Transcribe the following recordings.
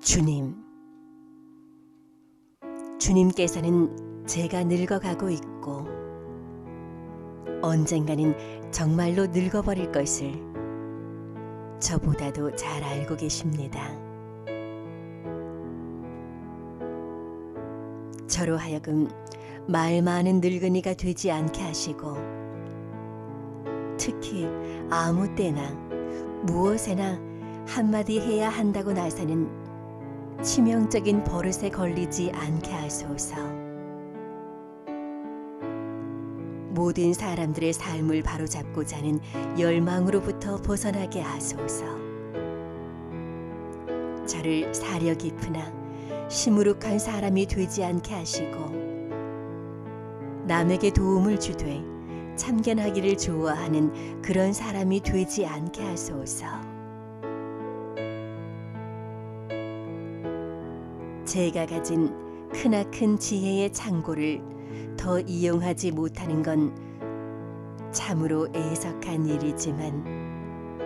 주님, 주님께서는 제가 늙어가고 있고 언젠가는 정말로 늙어버릴 것을 저보다도 잘 알고 계십니다. 저로 하여금 말 많은 늙은이가 되지 않게 하시고 특히 아무 때나 무엇에나 한마디 해야 한다고 나서는 치명적인 버릇에 걸리지 않게 하소서. 모든 사람들의 삶을 바로잡고자 하는 열망으로부터 벗어나게 하소서. 저를 사려 깊으나 시무룩한 사람이 되지 않게 하시고 남에게 도움을 주되 참견하기를 좋아하는 그런 사람이 되지 않게 하소서. 제가 가진 크나큰 지혜의 창고를 더 이용하지 못하는 건 참으로 애석한 일이지만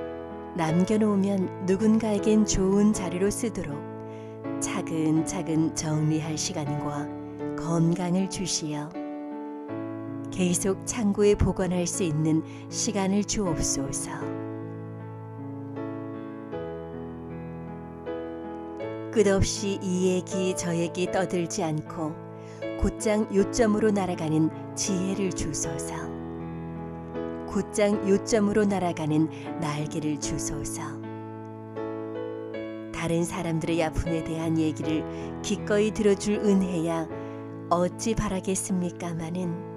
남겨놓으면 누군가에겐 좋은 자료로 쓰도록 차근차근 정리할 시간과 건강을 주시어 계속 창고에 보관할 수 있는 시간을 주옵소서. 끝없이 이 얘기 저 얘기 떠들지 않고 곧장 요점으로 날아가는 지혜를 주소서. 곧장 요점으로 날아가는 날개를 주소서. 다른 사람들의 아픔에 대한 얘기를 기꺼이 들어줄 은혜야 어찌 바라겠습니까마는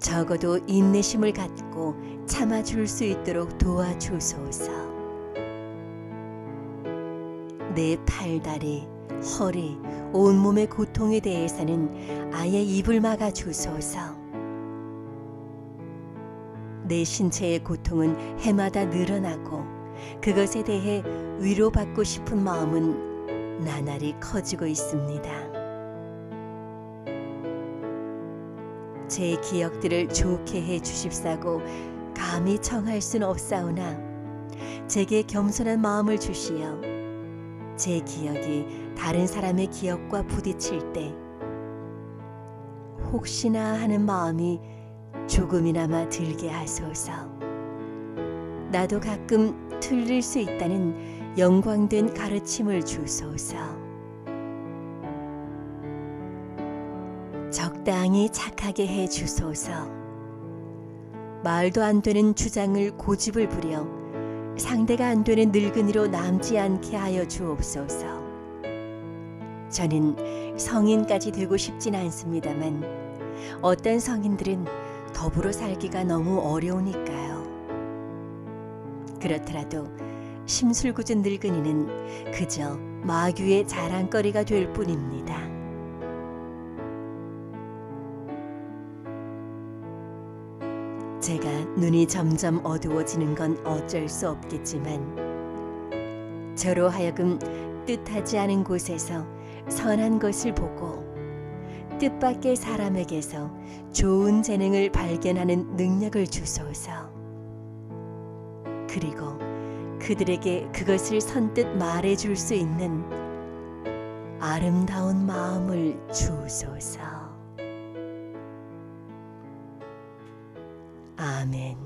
적어도 인내심을 갖고 참아줄 수 있도록 도와주소서. 내 팔다리, 허리, 온몸의 고통에 대해서는 아예 입을 막아 주소서. 내 신체의 고통은 해마다 늘어나고 그것에 대해 위로받고 싶은 마음은 나날이 커지고 있습니다. 제 기억들을 좋게 해 주십사고 감히 청할 순 없사오나 제게 겸손한 마음을 주시어 제 기억이 다른 사람의 기억과 부딪힐 때 혹시나 하는 마음이 조금이나마 들게 하소서. 나도 가끔 틀릴 수 있다는 영광된 가르침을 주소서. 적당히 착하게 해 주소서. 말도 안 되는 주장을 고집을 부려 상대가 안 되는 늙은이로 남지 않게 하여 주옵소서. 저는 성인까지 되고 싶진 않습니다만 어떤 성인들은 더불어 살기가 너무 어려우니까요. 그렇더라도 심술궂은 늙은이는 그저 마귀의 자랑거리가 될 뿐입니다. 제가 눈이 점점 어두워지는 건 어쩔 수 없겠지만 저로 하여금 뜻하지 않은 곳에서 선한 것을 보고 뜻밖의 사람에게서 좋은 재능을 발견하는 능력을 주소서. 그리고 그들에게 그것을 선뜻 말해 줄 수 있는 아름다운 마음을 주소서. 아멘.